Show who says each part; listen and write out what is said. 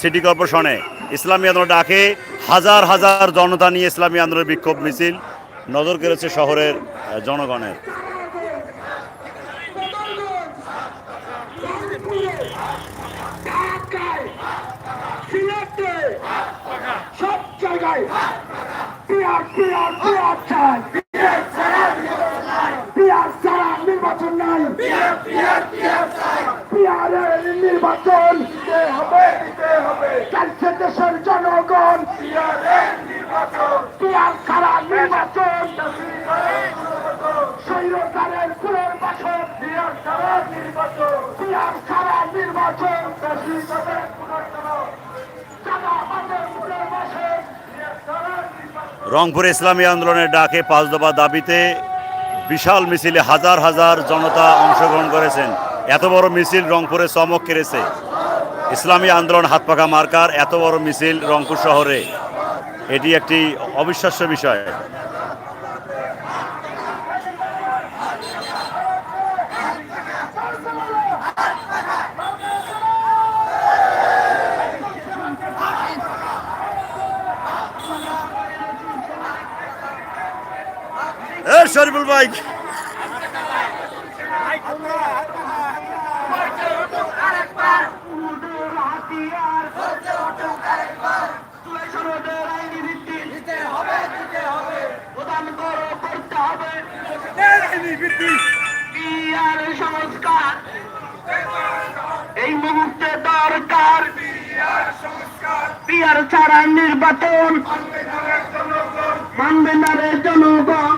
Speaker 1: City কর্পোরেশনে ইসলামী আন্দোলন ডাকে, হাজার হাজার জনতা নিয়ে ইসলামী আন্দোলনের বিক্ষোভ মিছিল, নজর কেড়েছে শহরের জনগণের।
Speaker 2: পিয়ার পিয়ার নির্বাচন। চাইছে দেশের জনগণ পিয়ার ছাড়া নির্বাচন। স্বৈরতারের কুলের বাসন পিয়ার ছাড়া নির্বাচন। পিয়ার ছাড়া নির্বাচন।
Speaker 1: রংপুরে ইসলামী আন্দোলনের ডাকে পাঁচ দফা দাবিতে বিশাল মিছিলে হাজার হাজার জনতা অংশগ্রহণ করেছেন। এত বড় মিছিল রংপুরে চমক কেড়েছে। ইসলামী আন্দোলন হাত পাকা মার্কার এত বড় মিছিল রংপুর শহরে। এটি একটি অবিশ্বাস্য বিষয়। শরীফুল ভাই।
Speaker 2: পিয়ার সংস্কার। এই মুহূর্তে দরকার পিয়ার ছাড়া নির্বাচন মানবে না রে জনগণ।